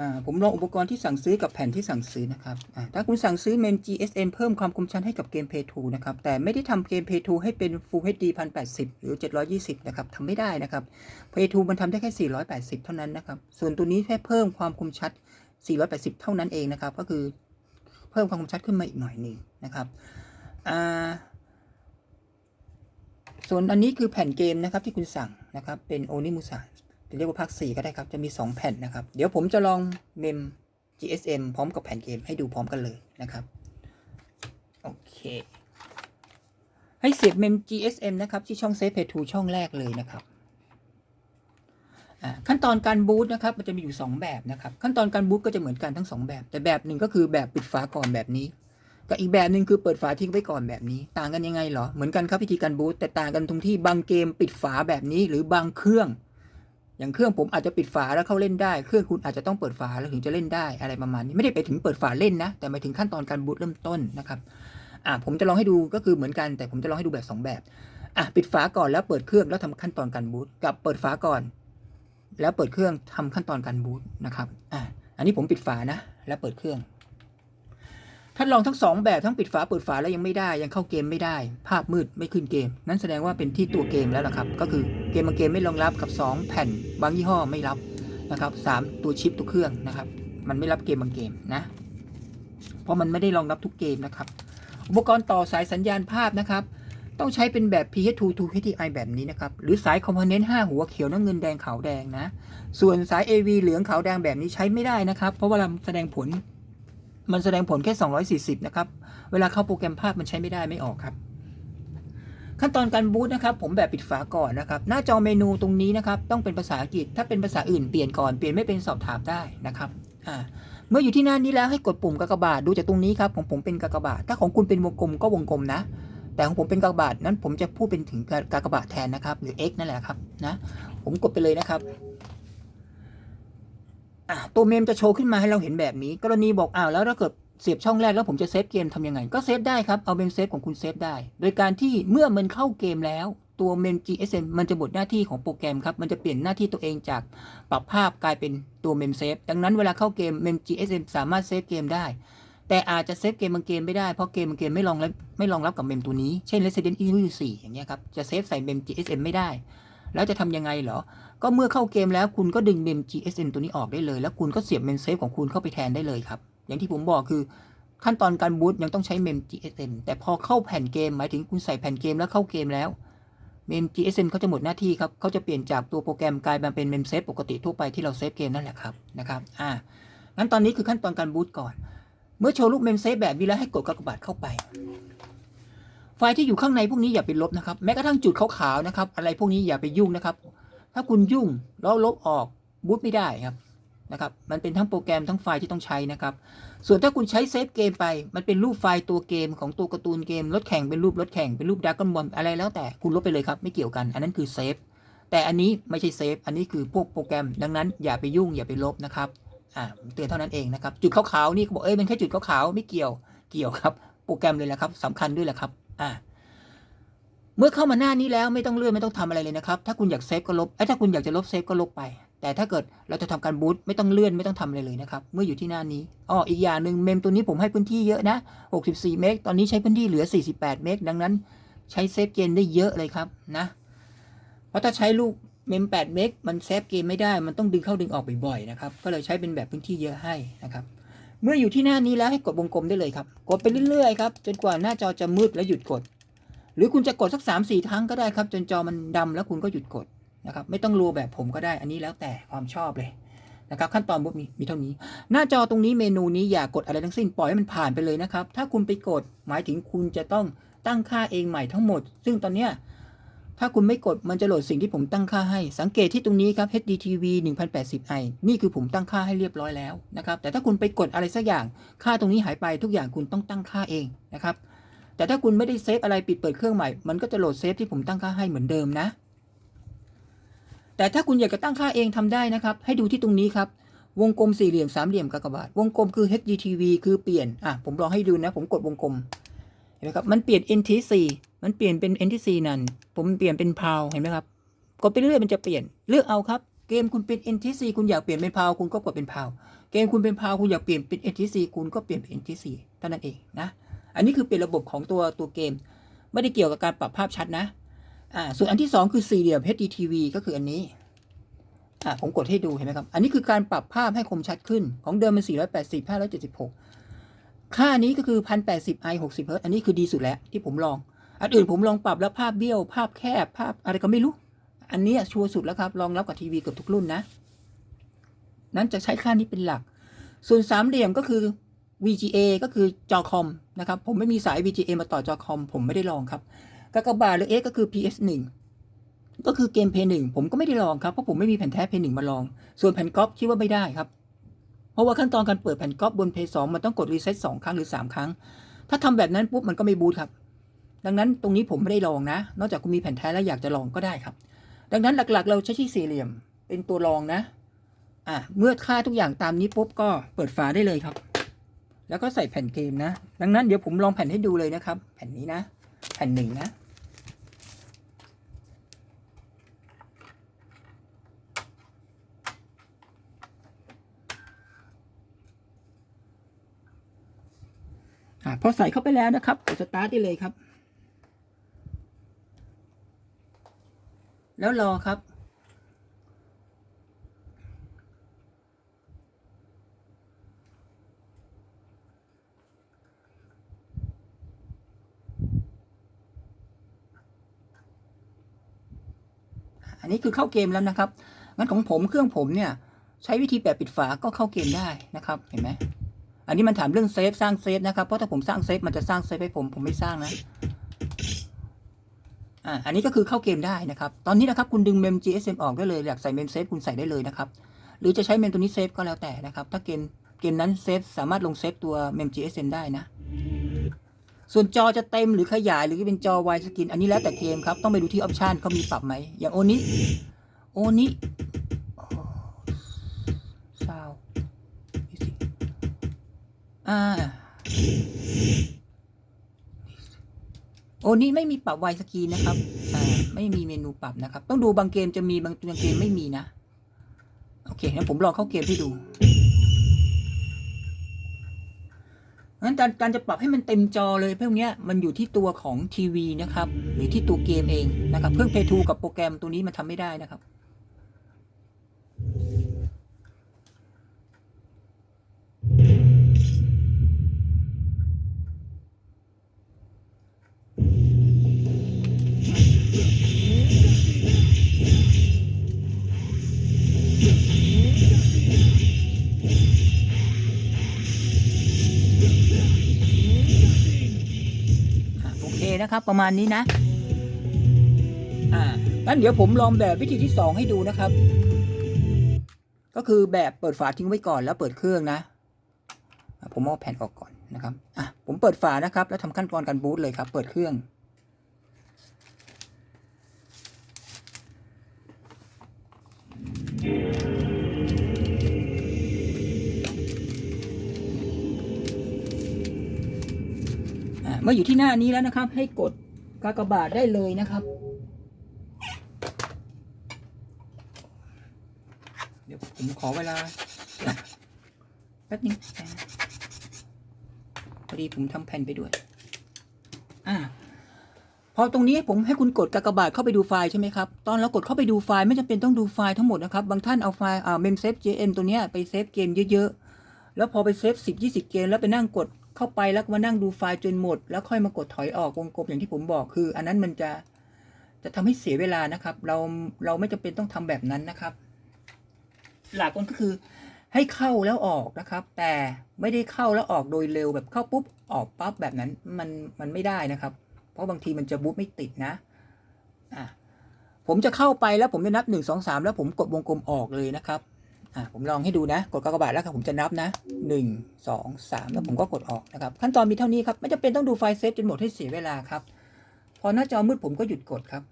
อ่าผมลองอุปกรณ์ที่สั่งซื้อกับแผ่นที่สั่งซื้อนะครับอ่าถ้าคุณสั่งซื้อเมม GSM เพิ่มความคมชัดให้กับเกม Play 2นะครับ แต่ไม่ได้ทำเกม Play 2ให้เป็น Full HD 1080 หรือ 720 นะครับทำไม่ได้นะครับ Play 2มันทำได้แค่ 480 เท่านั้นนะครับ ส่วนตัวนี้แค่เพิ่มความคมชัด 480 เท่านั้นเองนะครับ ก็คือเพิ่มความคมชัดขึ้นมาอีกหน่อยหนึ่งนะครับอ่าส่วนอันนี้คือแผ่นเกมนะครับที่คุณสั่งนะครับเป็นโอนิมุสะจะ เรียกว่าภาค4ก็ได้ครับ จะมี 2 แผ่นนะครับ เดี๋ยวผมจะลองเมม GSM พร้อมกับแผ่นเกมให้ดูพร้อมกันเลยนะครับ โอเค ให้เสียบเมม GSM นะครับ ที่ช่อง Save Pay to ช่องแรกเลยนะครับขั้นตอนการบูตนะครับมันจะมีอยู่ 2 แบบนะครับ ขั้นตอนการบูตก็จะเหมือนกันทั้ง 2 แบบ แต่แบบหนึ่งก็คือแบบปิดฝาก่อนแบบนี้กับอีกแบบหนึ่งคือเปิดฝาทิ้งไว้ก่อนแบบนี้ ต่างกันยังไงเหรอ เหมือนกันครับวิธีการบูตแต่ต่างกันตรงที่บางเกมปิดฝาแบบนี้ หรือบางเครื่อง อย่างเครื่องผมอาจจะปิดฝาแล้วเข้าเล่นได้ เครื่องคุณอาจจะต้องเปิดฝาแล้วถึงจะเล่นได้อะไรประมาณนี้ไม่ได้ไปถึงเปิดฝาเล่นนะ แต่หมายถึงขั้นตอนการบูตเริ่มต้นนะครับอ่าผมจะลองให้ดูก็คือเหมือนกันแต่ผมจะลองให้ดูแบบ 2 แบบอะปิดฝาก่อนแล้วเปิดเครื่องแล้วทำขั้นตอนการบูตกับเปิดฝาก่อน แล้วเปิดเครื่องทำขั้นตอนการบูตนะครับอะอันนี้ผมปิดฝานะ แล้วเปิดเครื่อง ถ้าลองทั้งสองแบบทั้งปิดฝาเปิดฝาแล้วยังไม่ได้ ยังเข้าเกมไม่ได้ ภาพมืดไม่ขึ้นเกม นั่นแสดงว่าเป็นที่ตัวเกมแล้วล่ะครับ ก็คือเกมบางเกมไม่รองรับกับ 2 แผ่น บางยี่ห้อไม่รับนะครับสามตัวชิปตัวเครื่องนะครับ มันไม่รับเกมบางเกมนะ เพราะมันไม่ได้รองรับทุกเกมนะครับ อุปกรณ์ต่อสายสัญญาณภาพนะครับ ต้องใช้เป็นแบบ PS2 to HDMI แบบนี้นะครับ หรือสายคอมโพเนนต์5หัวเขียวน้ำเงินแดงขาวแดงนะ ส่วนสาย AV เหลืองขาวแดงแบบนี้ใช้ไม่ได้นะครับ เพราะว่าแสดงผล มันแสดงผลแค่ 240 นะครับ เวลาเข้าโปรแกรมภาพมันใช้ไม่ได้ไม่ออกครับ ขั้นตอนการบูตนะครับ ผมแบบปิดฝาก่อนนะครับ หน้าจอเมนูตรงนี้นะครับ ต้องเป็นภาษาอังกฤษ ถ้าเป็นภาษาอื่นเปลี่ยนก่อน เปลี่ยนไม่เป็นสอบถามได้นะครับ อ่า เมื่ออยู่ที่หน้านี้แล้วให้กดปุ่มกากบาท ดูจากตรงนี้ครับ ของผมเป็นกากบาท ถ้าของคุณเป็นวงกลมก็วงกลมนะ แต่ของผมเป็นกากบาท นั้นผมจะพูดเป็นถึงกากบาทแทนนะครับ หรือ x นั่นแหละครับ นะ ผมกดไปเลยนะครับ อะตัวเมมจะโชว์ขึ้นมาให้เราเห็นแบบนี้ กรณีบอกอ้าวแล้วถ้าเกิดเสียบช่องแรกแล้วผมจะเซฟเกมทำยังไง ก็เซฟได้ครับ เอาเมมเซฟของคุณเซฟได้ โดยการที่เมื่อมันเข้าเกมแล้ว ตัวเมม GSM มันจะหมดหน้าที่ของโปรแกรมครับ มันจะเปลี่ยนหน้าที่ตัวเองจากปรับภาพกลายเป็นตัวเมมเซฟดังนั้นเวลาเข้าเกมเมม GSM สามารถเซฟเกมได้ แต่อาจจะเซฟเกมบางเกมไม่ได้เพราะเกมบางเกมไม่รองรับไม่รองรับกับเมมตัวนี้ เช่น Resident Evil 4อย่างเงี้ยครับจะเซฟใส่เมม GSM ไม่ได้ แล้วจะทำยังไงเหรอ ก็เมื่อเข้าเกมแล้วคุณก็ดึงเมม GSM ตัวนี้ออกได้เลย แล้วคุณก็เสียบเมมเซฟของคุณเข้าไปแทนได้เลยครับ อย่างที่ผมบอกคือขั้นตอนการบูตยังต้องใช้เมม GSM แต่พอเข้าแผ่นเกม หมายถึงคุณใส่แผ่นเกมแล้วเข้าเกมแล้วเมม GSM เขาจะหมดหน้าที่ครับเขาจะเปลี่ยนจากตัวโปรแกรมกลายมาเป็นเมมเซฟปกติทั่วไปที่เราเซฟเกมนั่นแหละครับนะครับอ่างั้นตอนนี้คือขั้นตอนการบูตก่อน เมื่อโชว์รูปเมมเซฟแบบนี้แล้วให้กดกากบาทเข้าไป ไฟล์ที่อยู่ข้างในพวกนี้อย่าไปลบนะครับ แม้กระทั่งจุดขาวๆนะครับ อะไรพวกนี้อย่าไปยุ่งนะครับ ถ้าคุณยุ่งแล้วลบออกบูตไม่ได้ครับนะครับ มันเป็นทั้งโปรแกรมทั้งไฟล์ที่ต้องใช้นะครับ ส่วนถ้าคุณใช้เซฟเกมไป มันเป็นรูปไฟล์ตัวเกมของตัวการ์ตูนเกมรถแข่งเป็นรูปรถแข่งเป็นรูปดราก้อนบอลอะไรแล้วแต่คุณลบไปเลยครับไม่เกี่ยวกัน อันนั้นคือเซฟแต่อันนี้ไม่ใช่เซฟอันนี้คือพวกโปรแกรมดังนั้นอย่าไปยุ่งอย่าไปลบนะครับอ่าเตือนเท่านั้นเองนะครับ จุดขาวๆนี่เขาบอกเอ้ยมันแค่จุดขาวๆไม่เกี่ยวเกี่ยวครับ โปรแกรมเลยแหละครับสำคัญด้วยแหละครับ อ่าเมื่อเข้ามาหน้านี้แล้วไม่ต้องเลื่อนไม่ต้องทำอะไรเลยนะครับ ถ้าคุณอยากเซฟก็ลบไอ้ถ้าคุณอยากจะลบเซฟก็ลบไป แต่ถ้าเกิดเราจะทำการบูตไม่ต้องเลื่อนไม่ต้องทำอะไรเลยนะครับ เมื่ออยู่ที่หน้านี้อ้ออีกอย่างหนึ่งเมมตัวนี้ผมให้พื้นที่เยอะนะ 64 เมก ตอนนี้ใช้พื้นที่เหลือ 48 เมก ดังนั้น ใช้เซฟเกมได้เยอะเลยครับนะ เพราะถ้าใช้ลูกเมม 8 เมก มันเซฟเกมไม่ได้ มันต้องดึงเข้าดึงออกบ่อยๆนะครับ ก็เลยใช้เป็นแบบพื้นที่เยอะให้นะครับ เมื่ออยู่ที่หน้านี้แล้วให้กดวงกลมได้เลยครับ กดไปเรื่อยๆครับจนกว่าหน้าจอจะมืดแล้วหยุดกด หรือคุณจะกดสัก3 4ครั้งก็ได้ครับ จนจอมันดำแล้วคุณก็หยุดกดนะครับไม่ต้องรัวแบบผมก็ได้อันนี้แล้วแต่ความชอบเลยนะครับขั้นตอนมีมีเท่านี้ หน้าจอตรงนี้เมนูนี้อย่ากดอะไรทั้งสิ้นปล่อยให้มันผ่านไปเลยนะครับ ถ้าคุณไปกดหมายถึงคุณจะต้องตั้งค่าเองใหม่ทั้งหมด ซึ่งตอนเนี้ย ถ้าคุณไม่กดมันจะโหลดสิ่งที่ผมตั้งค่าให้ สังเกตที่ตรงนี้ครับ HDTV 1080i นี่คือผมตั้งค่าให้เรียบร้อยแล้วนะครับ แต่ถ้าคุณไปกดอะไรสักอย่าง ค่าตรงนี้หายไปทุกอย่างคุณต้องตั้งค่าเองนะครับ แต่ถ้าคุณไม่ได้เซฟอะไรปิดเปิดเครื่องใหม่ มันก็จะโหลดเซฟที่ผมตั้งค่าให้เหมือนเดิมนะ แต่ถ้าคุณอยากจะตั้งค่าเองทำได้นะครับ ให้ดูที่ตรงนี้ครับ วงกลมสี่เหลี่ยมสามเหลี่ยมกากบาท วงกลมคือ HGTV คือเปลี่ยน อะ ผมลองให้ดูนะ ผมกดวงกลม เห็นไหมครับ มันเปลี่ยน NT4 มันเปลี่ยนเป็น NT4 นั่น ผมเปลี่ยนเป็นพาวเห็นไหมครับ กดไปเรื่อยมันจะเปลี่ยน เลือกเอาครับ เกมคุณเป็น NTC คุณอยากเปลี่ยนเป็นพาวคุณก็กดเป็นพาวเกมคุณเป็นพาวคุณอยากเปลี่ยนเป็น NTC คุณก็เปลี่ยนเป็น NTC เท่านั้นเองนะ อันนี้คือเป็นระบบของตัวตัวเกม ไม่ได้เกี่ยวกับการปรับภาพชัดนะ อ่า ส่วนอันที่สองคือสี่เหลี่ยม HDTV ก็คืออันนี้ อ่า ผมกดให้ดูเห็นไหมครับ อันนี้คือการปรับภาพให้คมชัดขึ้น ของเดิมมัน480 576ค่านี้ก็คือ 1080 i 60 Hz อันนี้คือดีสุดแล้วที่ผมลอง อันอื่นผมลองปรับแล้วภาพเบี้ยว ภาพแคบภาพอะไรก็ไม่รู้ อันนี้ชัวร์สุดแล้วครับรองรับกับทีวีเกือบทุกรุ่นนะ นั้นจะใช้ค่านี้เป็นหลัก ส่วนสามเหลี่ยมก็คือ VGA ก็คือจอคอมนะครับ ผมไม่มีสาย VGA มาต่อจอคอม ผมไม่ได้ลองครับกากบาทหรือ X ก็คือ PS1 ก็คือเกมเพย์หนึ่งผมก็ไม่ได้ลองครับ เพราะผมไม่มีแผ่นแท้เพย์หนึ่งมาลอง ส่วนแผ่นก๊อปคิดว่าไม่ได้ครับ เพราะว่าขั้นตอนการเปิดแผ่นก๊อปบนเพย์สองมันต้องกดรีเซ็ตสองครั้งหรือสามครั้ง ถ้าทำแบบนั้นปุ๊บมันก็ไม่บูตครับ ดังนั้นตรงนี้ผมไม่ได้ลองนะ นอกจากคุณมีแผ่นแท้แล้วอยากจะลองก็ได้ครับ ดังนั้นหลักๆ เราใช้ที่สี่เหลี่ยมเป็นตัวรองนะอะเมื่อค่าทุกอย่างตามนี้ปุ๊บก็เปิดฝาได้เลยครับ แล้วก็ใส่แผ่นเกมนะ ดังนั้นเดี๋ยวผมลองแผ่นให้ดูเลยนะครับ แผ่นนี้นะ แผ่นหนึ่งนะอะพอใส่เข้าไปแล้วนะครับกดสตาร์ทได้เลยครับ แล้วรอครับ อันนี้คือเข้าเกมแล้วนะครับ งั้นของผมเครื่องผมเนี่ย ใช้วิธีแบบปิดฝาก็เข้าเกมได้นะครับ เห็นไหม อันนี้มันถามเรื่องเซฟสร้างเซฟนะครับ เพราะถ้าผมสร้างเซฟมันจะสร้างเซฟให้ผม ผมไม่สร้างนะ อ่าอันนี้ก็คือเข้าเกมได้นะครับ ตอนนี้นะครับคุณดึงเมม GSM ออกได้เลยอยากใส่เมมเซฟคุณใส่ได้เลยนะครับ หรือจะใช้เมมตัวนี้เซฟก็แล้วแต่นะครับ ถ้าเกมเกมนั้นเซฟสามารถลงเซฟตัวเมม GSM ได้นะ ส่วนจอจะเต็มหรือขยายหรือเป็นจอ wide screen อันนี้แล้วแต่เกมครับ ต้องไปดูที่ออปชันเขามีปรับไหม อย่างโอนี้โอนี้ซาวอ่า โอนี้ไม่มีปรับไวสกีนะครับอไม่มีเมนูปรับนะครับ ต้องดูบางเกมจะมีบางบางเกมไม่มีนะ โอเคงั้นผมลองเข้าเกมให้ดูงั้นการการจะปรับให้มันเต็มจอเลยพวกเนี้ยมันอยู่ที่ตัวของทีวีนะครับ หรือที่ตัวเกมเองนะครับเครื่องเททูกับโปรแกรมตัวนี้มันทำไม่ได้นะครับ นะครับ ประมาณนี้นะ อ่างั้นเดี๋ยวผมลองแบบวิธีที่สองให้ดูนะครับ ก็คือแบบเปิดฝาทิ้งไว้ก่อนแล้วเปิดเครื่องนะอะผมเอาแผ่นออกก่อนนะครับอะผมเปิดฝานะครับ แล้วทำขั้นตอนการบูตเลยครับ เปิดเครื่อง เมื่ออยู่ที่หน้านี้แล้วนะครับ ให้กดกากบาทได้เลยนะครับ เดี๋ยวผมขอเวลาแป๊บนึงพอดีผมทำแผ่นไปด้วย อ่าพอตรงนี้ผมให้คุณกดกากบาทเข้าไปดูไฟล์ใช่ไหมครับ ตอนเรากดเข้าไปดูไฟล์ไม่จำเป็นต้องดูไฟล์ทั้งหมดนะครับ บางท่านเอาไฟล์อ่า mem save jm ตัวเนี้ยไปเซฟเกมเยอะๆ แล้วพอไปเซฟสิบยี่สิบเกมแล้วไปนั่งกด เข้าไปแล้วมานั่งดูไฟล์จนหมด แล้วค่อยมากดถอยออกวงกลมอย่างที่ผมบอกคือ อันนั้นมันจะจะทำให้เสียเวลานะครับ เราเราไม่จำเป็นต้องทำแบบนั้นนะครับ หลักมันก็คือให้เข้าแล้วออกนะครับ แต่ไม่ได้เข้าแล้วออกโดยเร็วแบบเข้าปุ๊บออกปั๊บแบบนั้นมันมันไม่ได้นะครับ เพราะบางทีมันจะบูตไม่ติดนะอะผมจะเข้าไปแล้วผมจะนับหนึ่งสองสามแล้วผมกดวงกลมออกเลยนะครับ อะผมลองให้ดูนะ กดกากบาทแล้วครับผมจะนับนะหนึ่งสองสามแล้วผมก็กดออกนะครับ ขั้นตอนมีเท่านี้ครับ ไม่จำเป็นต้องดูไฟล์เซฟจนหมดให้เสียเวลาครับ พอหน้าจอมืดผมก็หยุดกดครับ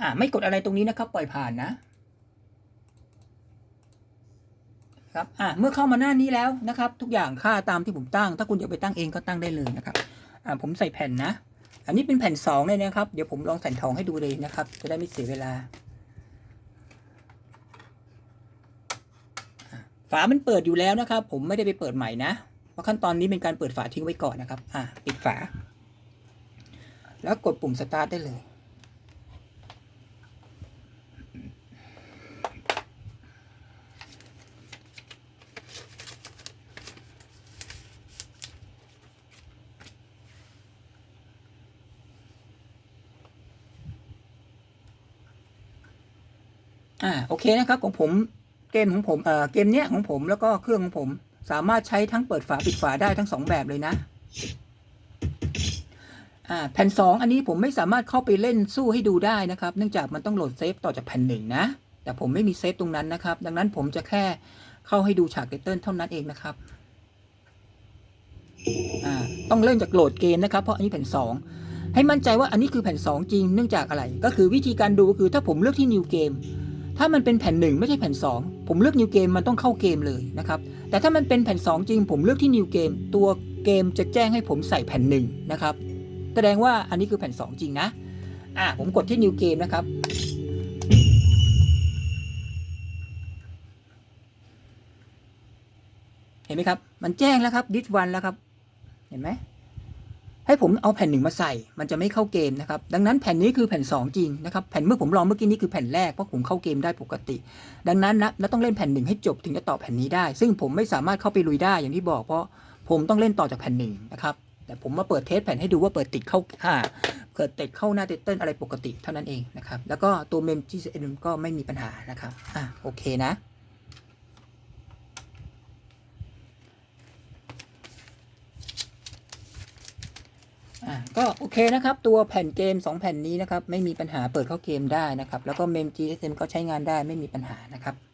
อ่าไม่กดอะไรตรงนี้นะครับ ปล่อยผ่านนะครับ อ่าเมื่อเข้ามาหน้านี้แล้วนะครับ ทุกอย่างค่าตามที่ผมตั้ง ถ้าคุณอยากไปตั้งเองก็ตั้งได้เลยนะครับ อ่าผมใส่แผ่นนะ อันนี้เป็นแผ่นสองเลยนะครับ เดี๋ยวผมลองแผ่นทองให้ดูเลยนะครับ จะได้ไม่เสียเวลา ฝามันเปิดอยู่แล้วนะครับ ผมไม่ได้ไปเปิดใหม่นะ เพราะขั้นตอนนี้เป็นการเปิดฝาทิ้งไว้ก่อนนะครับ อ่า ปิดฝา แล้วกดปุ่มสตาร์ทได้เลย โอเคนะครับของผมเกมของผมเอ่อเกมเนี้ยของผมแล้วก็เครื่องของผมสามารถใช้ทั้งเปิดฝาปิดฝาได้ทั้งสองแบบเลยนะอ่าแผ่นสองอันนี้ผมไม่สามารถเข้าไปเล่นสู้ให้ดูได้นะครับ เนื่องจากมันต้องโหลดเซฟต่อจากแผ่นหนึ่งนะ แต่ผมไม่มีเซฟตรงนั้นนะครับ ดังนั้นผมจะแค่เข้าให้ดูฉากไตเติ้ลเท่านั้นเองนะครับอ่าต้องเริ่มจากโหลดเกมนะครับ เพราะอันนี้แผ่นสองให้มั่นใจว่าอันนี้คือแผ่นสองจริง เนื่องจากอะไร ก็คือวิธีการดูก็คือถ้าผมเลือกที่ new game ถ้ามันเป็นแผ่นหนึ่งไม่ใช่แผ่น 2 ผมเลือก new game มันต้องเข้าเกมเลยนะครับ แต่ถ้ามันเป็นแผ่น 2 จริง ผมเลือกที่ new game ตัวเกมจะแจ้งให้ผมใส่แผ่นหนึ่งนะครับ แสดงว่าอันนี้คือแผ่น 2 จริงนะ อะผมกดที่ new game นะครับ เห็นไหมครับ มันแจ้งแล้วครับ this one แล้วครับ เห็นไหม ให้ผมเอาแผ่นหนึ่งมาใส่ มันจะไม่เข้าเกมนะครับ ดังนั้นแผ่นนี้คือแผ่น 2 จริงนะครับ แผ่นเมื่อผมลองเมื่อกี้นี้คือแผ่นแรก เพราะผมเข้าเกมได้ปกติ ดังนั้นนะแล้วต้องเล่นแผ่นหนึ่งให้จบถึงจะต่อแผ่นนี้ได้ ซึ่งผมไม่สามารถเข้าไปลุยได้อย่างที่บอกเพราะผมต้องเล่นต่อจากแผ่นหนึ่งนะครับ แต่ผมมาเปิดเทสแผ่นให้ดูว่าเปิดติดเข้าอ่าเกิดติดเข้าหน้าเตเติ้ลอะไรปกติเท่านั้นเองนะครับ แล้วก็ตัวเมม GCN ก็ไม่มีปัญหานะครับ อ่าโอเคนะก็โอ เคนะครับ ตัวแผ่นเกม 2 แผ่นนี้นะครับ ไม่มีปัญหาเปิดเข้าเกมได้นะครับ แล้วก็เมม GSM ก็ใช้งานได้ไม่มีปัญหานะครับ